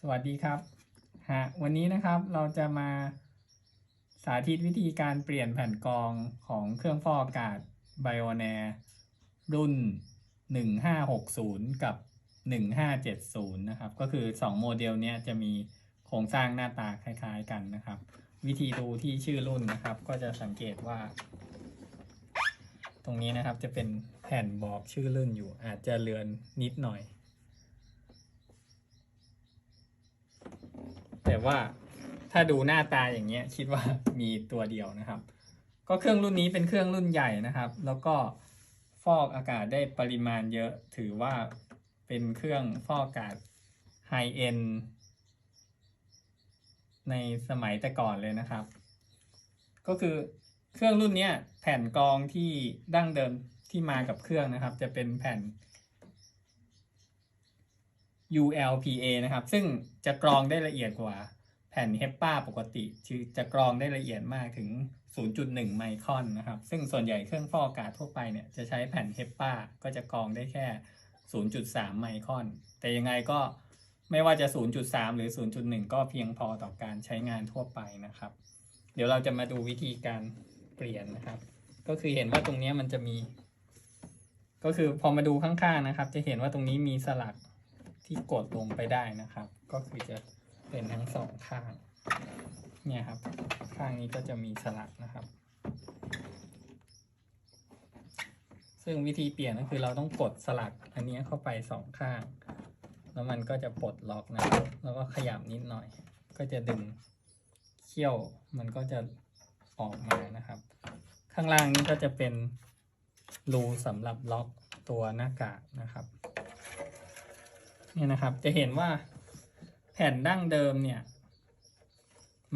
สวัสดีครับฮะวันนี้นะครับเราจะมาสาธิตวิธีการเปลี่ยนแผ่นกรองของเครื่องฟอกอากาศ b i o n a i r รุ่น 1560 กับ 1570 นะครับ ก็คือ 2 โมเดลเนี้ยจะมีโครงสร้างหน้าตาคล้ายๆกันนะครับ วิธีดูที่ชื่อรุ่นนะครับ ก็จะสังเกตว่า ตรงนี้นะครับจะเป็นแผ่นบอกชื่อรุ่นอยู่อาจจะเลือนนิดหน่อย แต่ ว่าถ้าดูหน้าตาอย่างเงี้ยคิดว่ามีตัวเดียวนะครับ ก็เครื่องรุ่นนี้เป็นเครื่องรุ่นใหญ่นะครับ แล้วก็ฟอกอากาศได้ปริมาณเยอะถือว่าเป็นเครื่องฟอกอากาศไฮเอ็นในสมัยแต่ก่อนเลยนะครับ ก็คือเครื่องรุ่นนี้แผ่นกรองที่ดั้งเดิมที่มากับเครื่องนะครับ จะเป็นแผ่น ULPA นะครับ ซึ่งจะกรองได้ละเอียดกว่า ผ่น HEPA ปกติจะกรองได้ละเอียดมากถึง 0.1 ไมครอนนะครับ ซึ่งส่วนใหญ่เครื่องฟอกอากาศทั่วไปเนี่ยจะใช้แผ่น HEPA ก็จะกรองได้แค่ 0.3 ไมครอน แต่ยังไงก็ไม่ว่าจะ 0.3 หรือ 0.1 ก็เพียงพอต่อการใช้งานทั่วไปนะครับ เดี๋ยวเราจะมาดูวิธีการเปลี่ยนนะครับ ก็คือเห็นว่าตรงนี้มันจะมี ก็คือพอมาดูข้างๆนะครับ จะเห็นว่าตรงนี้มีสลักที่กดลงไปได้นะครับ ก็คือจะ เป็นทั้งสองข้าง เนี่ยครับ ข้างนี้ก็จะมีสลักนะครับ ซึ่งวิธีเปลี่ยนก็คือเราต้องกดสลักอันนี้เข้าไปสองข้าง แล้วมันก็จะปลดล็อกนะครับ แล้วก็ขยับนิดหน่อย ก็จะดึงเขี้ยวมันก็จะออกมานะครับ ข้างล่างนี้ก็จะเป็นรูสำหรับล็อกตัวหน้ากากนะครับ เนี่ยนะครับจะเห็นว่า แผ่นดั้งเดิมเนี่ย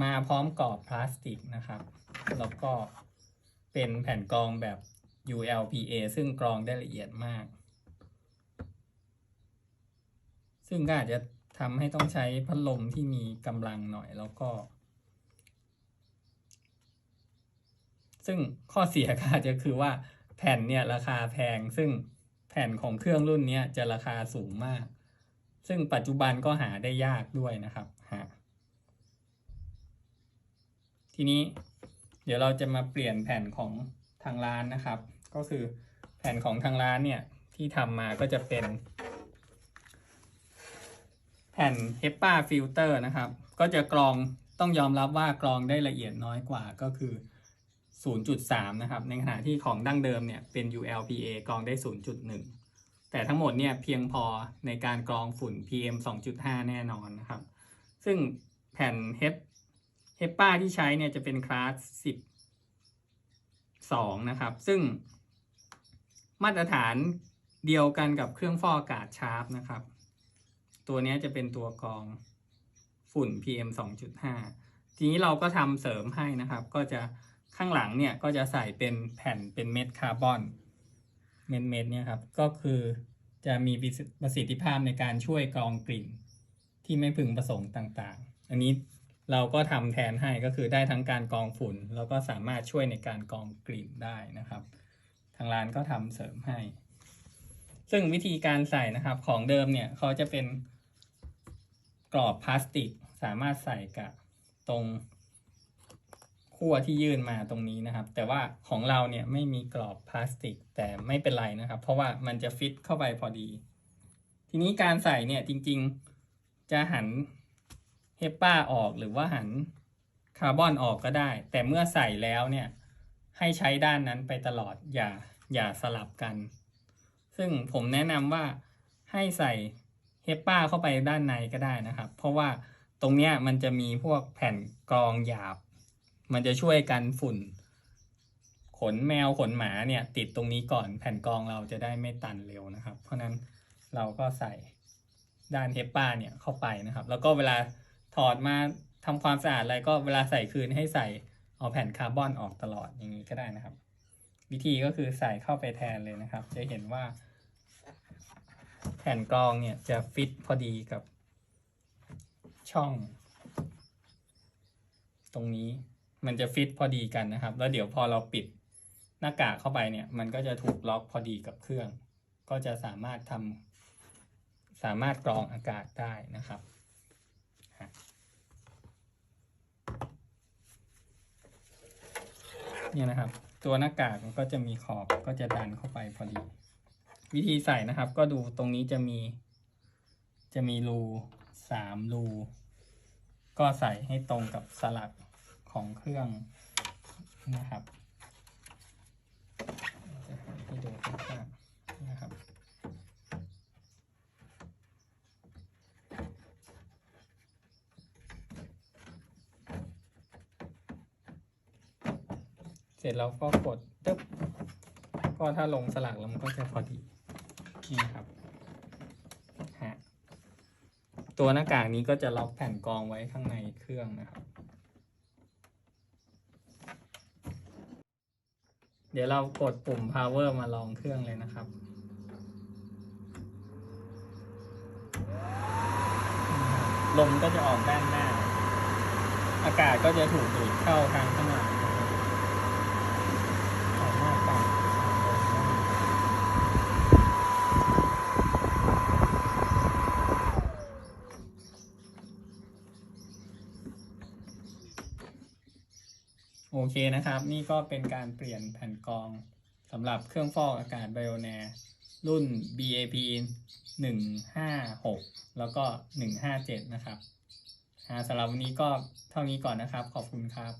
มาพร้อมกรอบพลาสติกนะครับ แล้วก็เป็นแผ่นกรองแบบ ULPA ซึ่งกรองได้ละเอียดมาก ซึ่งก็อาจจะทำให้ต้องใช้พัดลมที่มีกำลังหน่อยแล้วก็ ซึ่งข้อเสียก็อาจจะคือว่าแผ่นเนี่ยราคาแพง ซึ่งแผ่นของเครื่องรุ่นนี้จะราคาสูงมาก ซึ่งปัจจุบันก็หาได้ยากด้วยนะครับฮะทีนี้เดี๋ยวเราจะมาเปลี่ยนแผ่นของทางร้านนะครับ ก็คือแผ่นของทางร้านเนี่ยที่ทำมาก็จะเป็น แผ่น HEPA filter นะครับ ก็จะกรองต้องยอมรับว่ากรองได้ละเอียดน้อยกว่าก็คือ 0.3 นะครับ ในขณะที่ของดั้งเดิมเนี่ยเป็น ULPA กรองได้ 0.1 แต่ทั้งหมดเนี่ยเพียงพอในการกรองฝุ่น PM 2.5 แน่นอนนะครับ ซึ่งแผ่น HEP HEPA ที่ใช้เนี่ยจะเป็นคลาส12นะครับ ซึ่งมาตรฐานเดียวกันกับเครื่องฟอกอากาศชาร์ปนะครับ ตัวนี้จะเป็นตัวกรองฝุ่น PM 2.5 ทีนี้เราก็ทำเสริมให้นะครับ ก็จะข้างหลังเนี่ยก็จะใส่เป็นแผ่นเป็นเม็ดคาร์บอน เม็ดเม็ดเนี่ยครับก็คือจะมีประสิทธิภาพในการช่วยกรองกลิ่นที่ไม่พึงประสงค์ต่างๆ อันนี้เราก็ทำแทนให้ก็คือได้ทั้งการกรองฝุ่น แล้วก็สามารถช่วยในการกรองกลิ่นได้นะครับ ทางร้านก็ทำเสริมให้ ซึ่งวิธีการใส่นะครับของเดิมเนี่ยเขาจะเป็นกรอบพลาสติกสามารถใส่กับตรง ขั้วที่ยื่นมาตรงนี้นะครับ แต่ว่าของเราเนี่ยไม่มีกรอบพลาสติก แต่ไม่เป็นไรนะครับ เพราะว่ามันจะฟิตเข้าไปพอดี ทีนี้การใส่เนี่ยจริงๆจะหันเฮปป้าออกหรือว่าหันคาร์บอนออกก็ได้ แต่เมื่อใส่แล้วเนี่ยให้ใช้ด้านนั้นไปตลอดอย่าอย่าสลับกัน ซึ่งผมแนะนำว่าให้ใส่เฮปป้าเข้าไปด้านในก็ได้นะครับ เพราะว่าตรงเนี้ยมันจะมีพวกแผ่นกรองหยาบ มันจะช่วยกันฝุ่น ขนแมวขนหมาเนี่ย ติดตรงนี้ก่อนแผ่นกรองเราจะได้ไม่ตันเร็วนะครับ เพราะนั้นเราก็ใส่ด้านเฮปป้าเนี่ยเข้าไปนะครับ แล้วก็เวลาถอดมาทำความสะอาดอะไรก็เวลาใส่คืนให้ใส่เอาแผ่นคาร์บอนออกตลอดอย่างนี้ก็ได้นะครับ วิธีก็คือใส่เข้าไปแทนเลยนะครับ จะเห็นว่า แผ่นกรองเนี่ยจะฟิตพอดีกับช่อง ตรงนี้ มันจะฟิตพอดีกันนะครับ แล้วเดี๋ยวพอเราปิดหน้ากากเข้าไปเนี่ย มันก็จะถูกล็อกพอดีกับเครื่อง ก็จะสามารถทำสามารถกรองอากาศได้นะครับเนี่ยนะครับ ตัวหน้ากากมันก็จะมีขอบก็จะดันเข้าไปพอดี วิธีใส่นะครับ ก็ดูตรงนี้จะมี จะมีรูสามรู ก็ใส่ให้ตรงกับสลัก ของเครื่องนะครับจะให้ดูข้างๆนะครับเสร็จแล้วก็กดตึ๊บก็ถ้าลงสลักแล้วมันก็จะพอดีนี่ครับฮะตัวหน้ากากนี้ก็จะล็อกแผ่นกรองไว้ข้างในเครื่องนะครับ เดี๋ยวเรากดปุ่ม power มาลองเครื่องเลยนะครับ ลมก็จะออกด้านหน้า อากาศก็จะถูกดูดเข้าทางข้างหลังนะครับออกนอกฝั่ง โอเคนะครับ นี่ก็เป็นการเปลี่ยนแผ่นกรองสำหรับเครื่องฟอกอากาศไบโอแนรุ่น BAP 156 แล้วก็ 157 นะครับสำหรับวันนี้ก็เท่านี้ก่อนนะครับ ขอบคุณครับ